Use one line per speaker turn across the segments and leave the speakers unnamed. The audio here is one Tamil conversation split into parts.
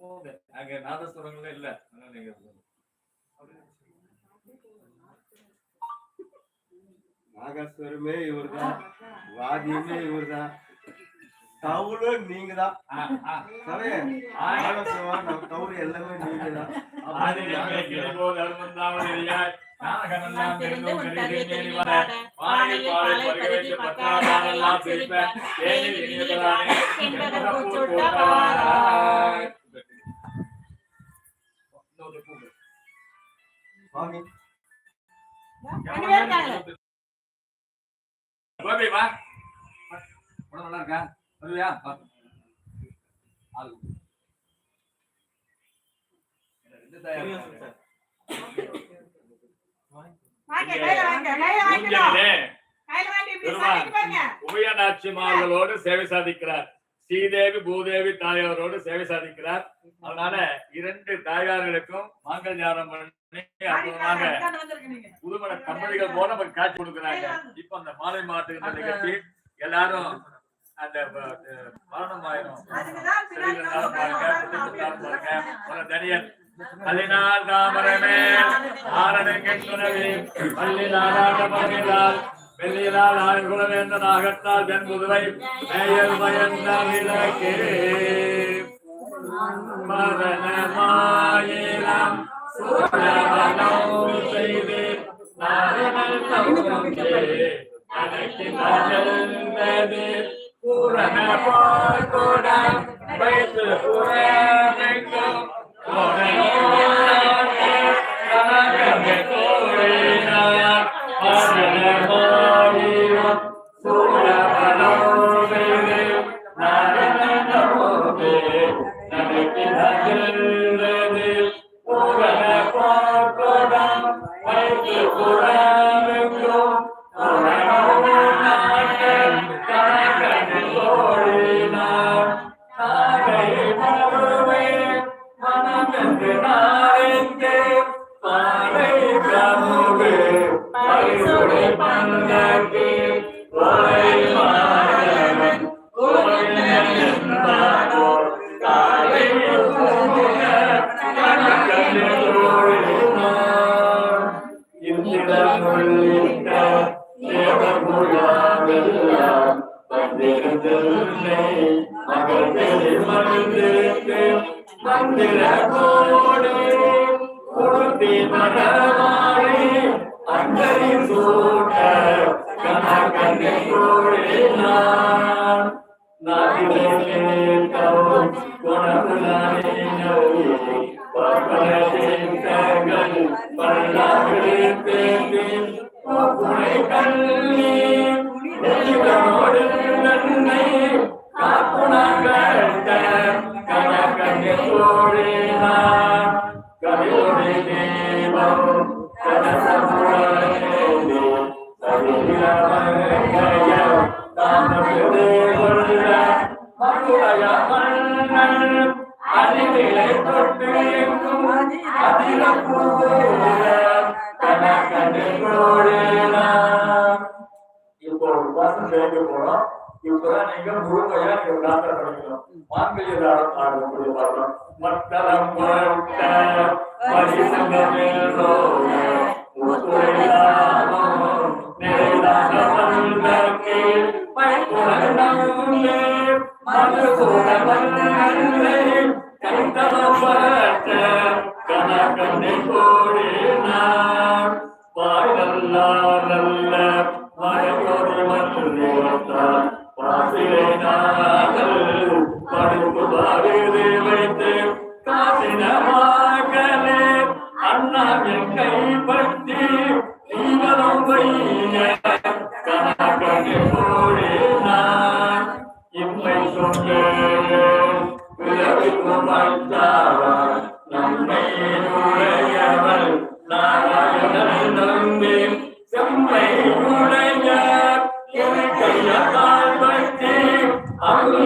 போகுது. அங்க நாதஸ்வரங்களே இல்ல. அதனால நீங்க
நாகஸ்வரமே இவர்தான். வாதியமே இவர்தான். தவுளும் நீங்க தான் தவுள் எல்லாமே நீங்க தான்
ஆதியிலே கிளிபோல் கோபி, வா. உடம்பு நல்லா இருக்கா? வருவியா? ஆள். உபயநாச்சிமார்களோடு சேவை சாதிக்கிறார் ஸ்ரீதேவி பூதேவி தாயாரோடு சேவை சாதிக்கிறார். அதனால இரண்டு தாயார்களுக்கும் மாங்கல்யானம் பண்ணி அற்புதமாக புதுமண கம்பளிகள் போல நமக்கு காட்சி கொடுக்குறாங்க. இப்ப அந்த மாலை மாட்டுகின்ற நிகழ்ச்சி எல்லாரும் அந்த மரணம் ஆயிரும். பாருங்க. தனியன். அதனால் தாமரமே ஆரணங்கள் துணவி பள்ளி நாடாட்ட வெள்ளியிலால் ஆயுகுலவேந்த நாகத்தால் தென் புதுவை. மேயல் பயந்த விளக்கே. மரணமாயிரம் சூழவனம் செய்து நாரணல் பூரண போர்க்குடம் வைத்து புறமெங்கும் வந்திருந்தே மகள்களை மகிழ்ந்திருக்கு மந்திர கோடு கொடுத்தி மரமாறி அங்கரி சூட்ட கணக்கண்ணை நாட்டிலே பற்பலத்தின் கங்கள் பல்லாவிலே கல்லி தெய்வனோடு நன்மை காப்புணர்கட்ட கணக்கண்ணை கூடினான் கவியோடு தேவம் கனசமுடனே சதிரமங்கையம் தாமதே கொள்ள மதுரைய நீங்க முழுமையா நீங்க டாக்டர் படிக்கணும் மாங்கல்ய தாரம் மத்தளம்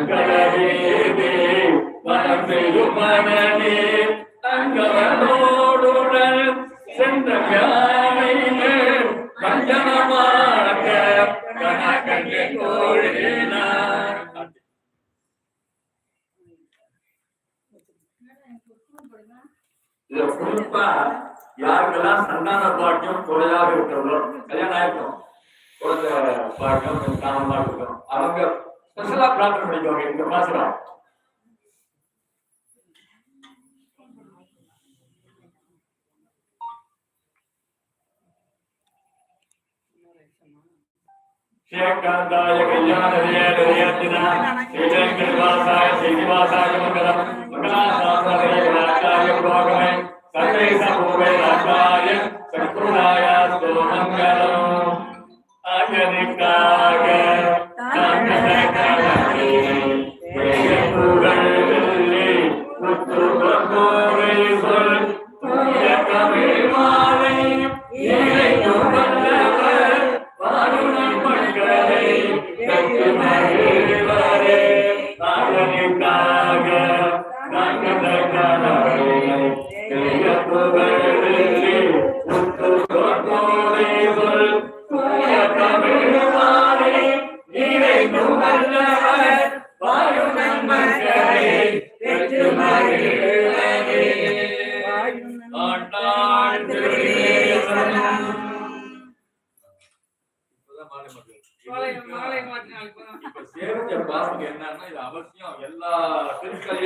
அங்கவரேவே வரம் பெறும் மனமே அங்கவனோடுடன் சென்ற யானையிலே வஞ்சனமாக கணக்கண்ணை கோழினார் இதுல குறிப்பா கல்யாணம் ஆயிருக்கோம் குழந்தை பாட்டியம் அவங்க
Terserah
berapa yang dijawab ini, berapa sih Siang,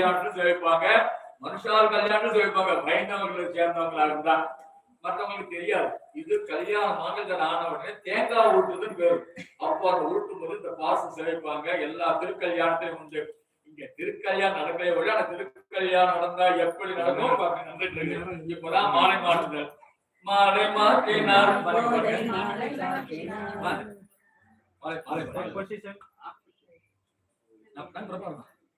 திருக்கல்யாணத்திலும் சேவிப்பாங்க மனுஷால் கல்யாணம் சேவிப்பாங்க வைணவர்களை சேர்ந்தவங்களா இருந்தா மற்றவங்களுக்கு தெரியாது. இது கல்யாணம் மகள்கள் ஆன உடனே தேங்காய் ஊட்டுதுன்னு பேரு. அப்போ அந்த ஊட்டும் போது இந்த பாசம் சேவிப்பாங்க எல்லா திருக்கல்யாணத்தையும் உண்டு. இங்க திருக்கல்யாணம் நடக்கவே ஒழி ஆனா திருக்கல்யாணம் நடந்தா எப்படி நடக்கும் நடந்துட்டு இருக்கு. இப்பதான் மாலை மாற்றுதல் மாலை மாற்றினார். மாலை. மாலை மாலை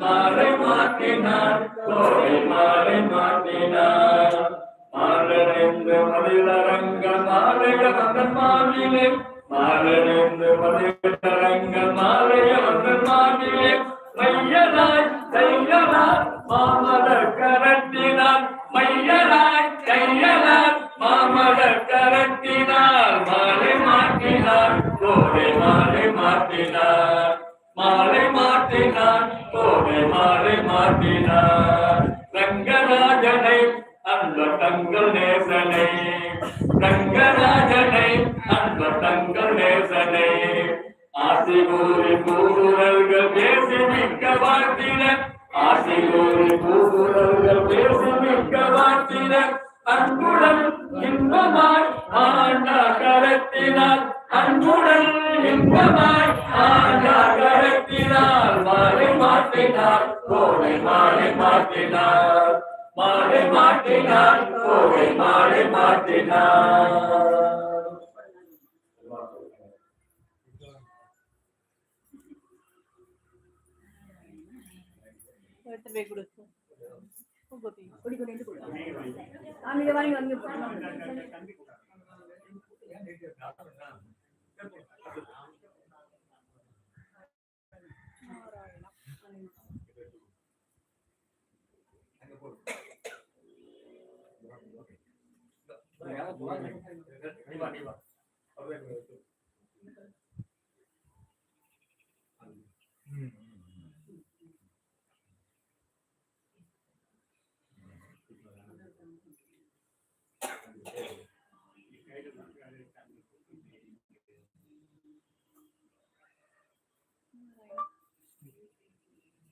மாலை மாற்றினான் மாலை மாற்றினான் கோழி மாலை மாற்றினான் மாலறிந்து மதிலரங்க மாலைய வந்தன் மாவிலே மாலறிந்து மதிலரங்க அன்புடன் இன்பமாய் ஆண்டா கரத்தினார் அன்புடன் இன்பமாய் ஆண்டா கரத்தினார் மாலை மாட்டினார் கோடை மாலை மாட்டினார் மாலை மாட்டினார் கோடை மாலை மாட்டினார்
எடுத்து போய் கொடு. கொடி வாங்கி வாங்கி கொடு ஆமிங்க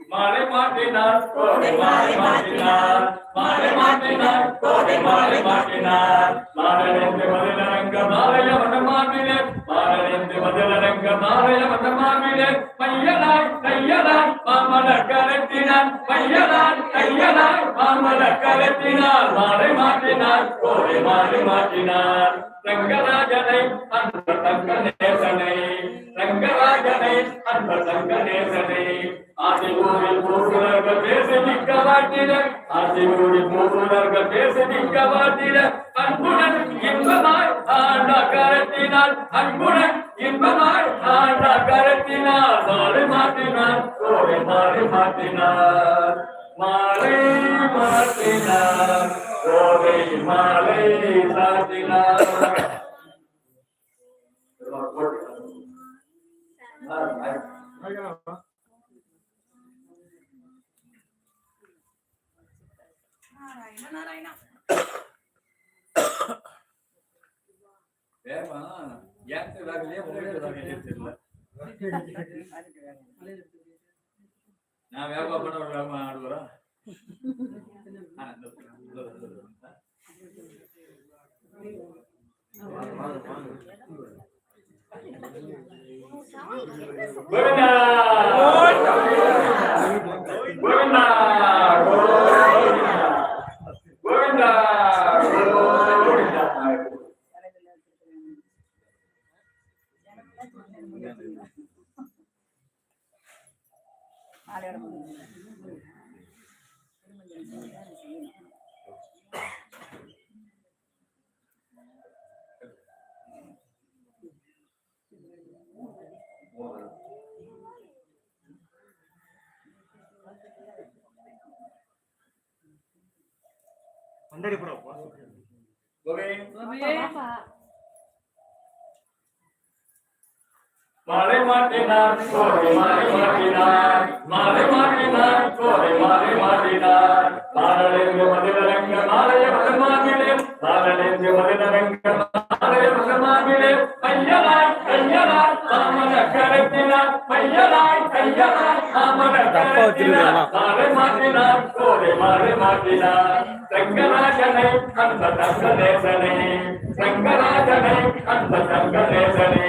மாலை மாட்டினார் கோடை மாலை மாட்டினார் மாலை மாட்டினார் கோடை மாலை மாட்டினார் மாலையென்று மதிலரங்க மாலைய வனமாவிலே மாலையென்று மதிலரங்க மாலைய வனமாவிலே மையலாய் கையலாய் மாமல மாமல மாலை மாட்டினார் கோடை மாலை மாட்டினார் ரங்கராஜனை அந்த தங்க நேசனை ரங்கராஜனை அந்த தங்க நேசனை ஆதிமூரில் மூசுரர்கள் பேசி நிற்க மாட்டின ஆதிமூரில் மூசுரர்கள் பேசி நிற்க அன்புடன் இன்பமாய் ஆண்ட கரத்தினால் அன்புடன் இன்பமாய் ஆண்ட கரத்தினால் மாறி மாற்றினார் மாற்றினார். மாலை மாற்றினார் மாலை சாத்தினார் வேமா ஏன் வேகலையே உங்களுக்கு தெரியல நான் பண்ண Benar. Benar. Benar. Benar. Benar. Govinda Kovind மாலை மாட்டினார் கோரை மாலை மாட்டினார் மாலை மாட்டினார் கோரை மாலை மாட்டினார் மாலெங்கு மதிலரங்க மாலைய வசமாகிலே மாலெங்கு மதிலரங்க மாலைய மையலாய் கையலாய் கரத்தினார் மையலாய் கையலாய் தாமர கரத்தினார். மாலை மாட்டினார் கோரை மாலை மாட்டினார் ரங்கராஜனை அந்த தங்கநேசனை ரங்கராஜனை அந்த தங்கநேசனை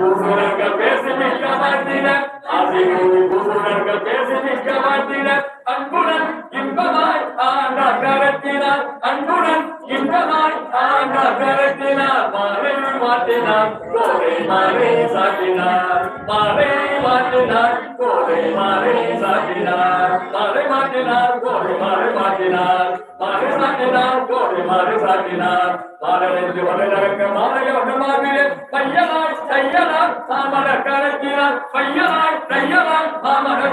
பூசுரர்கள் பேசி மாட்டின ஆசிகூரி பூசுரர்கள் பேசி அன்புடன் இன்பமாய் ஆண்ட கரத்தினார் அன்புடன் இன்பமாய் ஆண்ட கரத்தினார் மாலை மாட்டினார் கோரை மாலை சாட்டினார் மாலை மாட்டினார் கோரை மாலை சாட்டினார் மாலை மாட்டினார் கோரை மாலை மாட்டினார் மாலை சாட்டினார் கோரை கரத்தினார் கையலாய் கையலாய் கோடை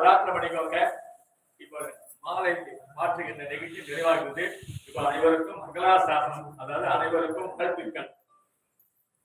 பிரார்த்தனை பண்ணிக்கோங்க இப்போ மாலை மாற்றுகின்ற நிகழ்ச்சி நிறைவாகிறது இப்போ அனைவருக்கும் மங்களாசாசனம் அதாவது அனைவருக்கும் வாழ்த்துக்கள்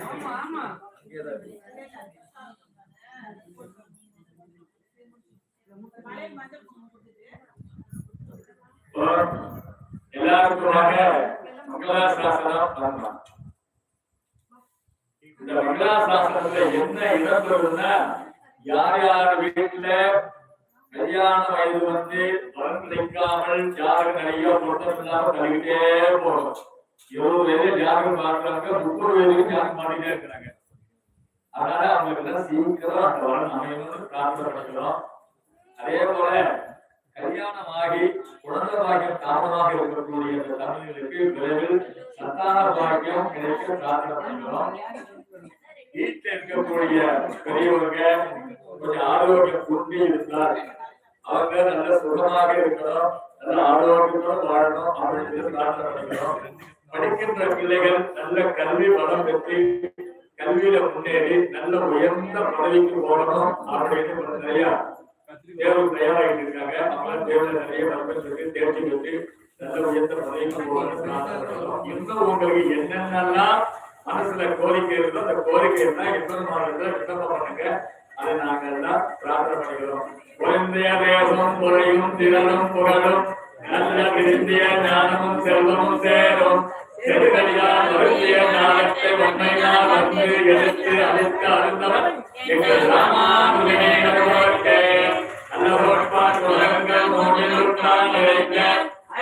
ஆமா ஆமா
எல்லாருக்குமாக மங்களாசாசனம் பண்ணலாம் இந்த மங்களாசாசனத்துல என்ன இடத்துல யார் யார் வீட்டுல கல்யாண வயது வந்து பலன் கிடைக்காமல் ஜாதகம் நிறைய பொருத்தம் இல்லாம தள்ளிக்கிட்டே போகணும் எவ்வளவு வயது ஜாதகம் பார்க்கறாங்க முப்பது பேருக்கு தியாகம் பண்ணிட்டே இருக்கிறாங்க. அதனால அவங்களுக்கு எல்லாம் சீக்கிரம் அந்த பலன் அமையணும்னு பிரார்த்தனை பண்ணிக்கிறோம் அதே போல கல்யாணம் ஆகி குழந்தை பாக்கியம் தாமதமாக இருக்கக்கூடிய இந்த தம்பதிகளுக்கு விரைவில் சந்தான பாக்கியம் கிடைக்க பிரார்த்தனை வீட்டில் இருக்கக்கூடிய பெரியவங்க கொஞ்சம் ஆரோக்கியம் குன்றி இருந்தார் அவங்க நல்ல சுகமாக இருக்கணும் நல்ல ஆரோக்கியத்தோடு வாழணும் அப்படின்னு பிரார்த்தனை பண்ணிக்கிறோம் படிக்கின்ற பிள்ளைகள் நல்ல கல்வி வளம் பெற்று கல்வியில முன்னேறி நல்ல உயர்ந்த பதவிக்கு போகணும் அப்படின்னு நிறைய தேர்வு தயாராகிட்டு இருக்காங்க. அவங்க தேர்வுல நிறைய மதிப்பெண்களுக்கு தேர்ச்சி பெற்று நல்ல உயர்ந்த பதவிக்கு போகணும் இன்னும் உங்களுக்கு என்னென்னலாம் மனசுல கோரிக்கை இருந்தோ அந்த கோரிக்கை இருந்தா இன்னொரு மாநிலத்துல விண்ணப்பம் பண்ணுங்க. அதை நாங்கள் எல்லாம் பிரார்த்தனை பண்ணிக்கிறோம். குழந்தைய தேசம் குறையும் திறனும் புகழும். நல்ல விருந்திய ஞானமும் செல்வமும் சேரும் செருகடியார் வருந்திய ஞானத்தை உண்மையால் வந்து எடுத்து அழைத்து அருந்தவன் எங்கள் ராமானுஜனே உலகங்கள் மூன்றில்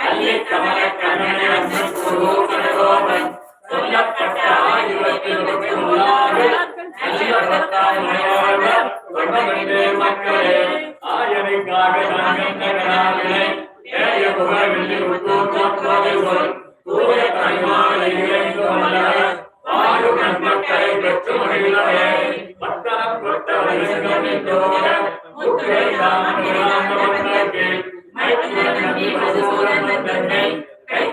அள்ளி கமல கண்ணனை அன்று கடகோபன் சொல்லப்பட்ட ஆயுதத்தில் உள்ளார்கள் நல்லப்பட்டாய் மனைவாழ்வர் தொண்டமண்டே மக்களே ஆயனைக்காக நாங்கள் நகராவினை ஏய புகழில் உட்கூட்டம் போதை சொல் தூய கனிமாலை இறைந்து வந்தார் ஆயு நன்மக்களை பெற்று மகிழவே பத்தனம் கொட்டவர்கள் என்றோட முத்திரை தாமன் வந்தவர்களுக்கு மைத்துவன் நம்பி மசூரன் தன்னை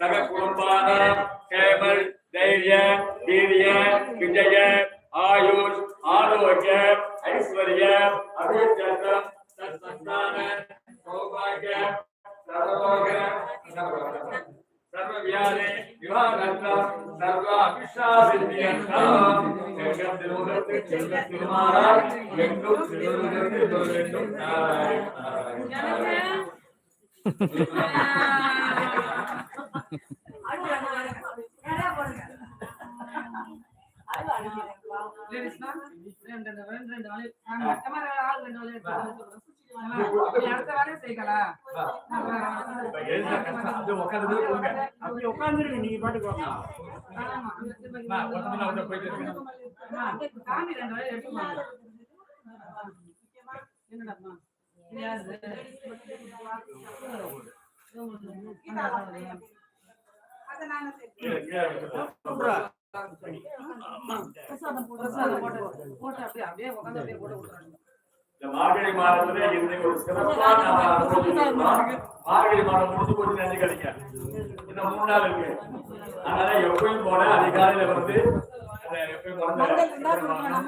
சக குடும்பான கேமல் தைரிய வீரிய விஜய ஆயுஷ் ஆரோக்கிய ஐஸ்வர்ய அபிஜயம் சத்சந்தான சௌபாகிய சர்வோக சர்வவியாதி விவாகத்தம் சர்வ அபிஷாசித்தியம் எங்கும் திருமுகத்து செல்வ திருமாறால் எங்கும் திருமுகத்து வேண்டும்
ரெண்டு வேலை எடுத்து என்னடா பிரசாதம் போட்டு போட்டு அப்படியே அப்படியே உட்காந்து அப்படியே போட்டு
இந்த மார்கழி மாதத்துல இன்னைக்கு ஒரு சிறப்பான. மார்கழி மாதம். முடிஞ்சு போச்சு நினைச்சு கிடைக்காது இன்னும் மூணு நாள் இருக்கு. அதனால எப்பயும் போல அதிகாலையில வந்து எப்பயும் போல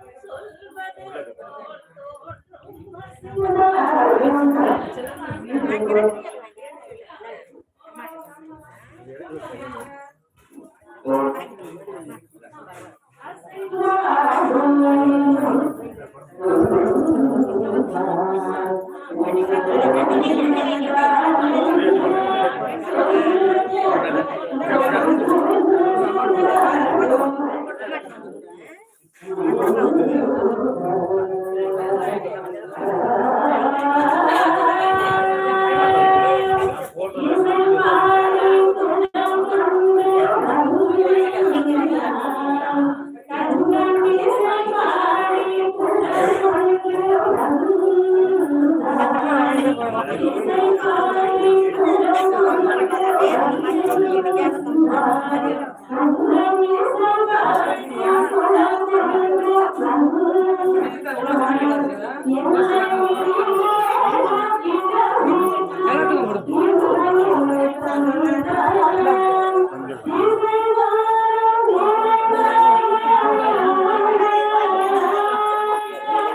உள்ள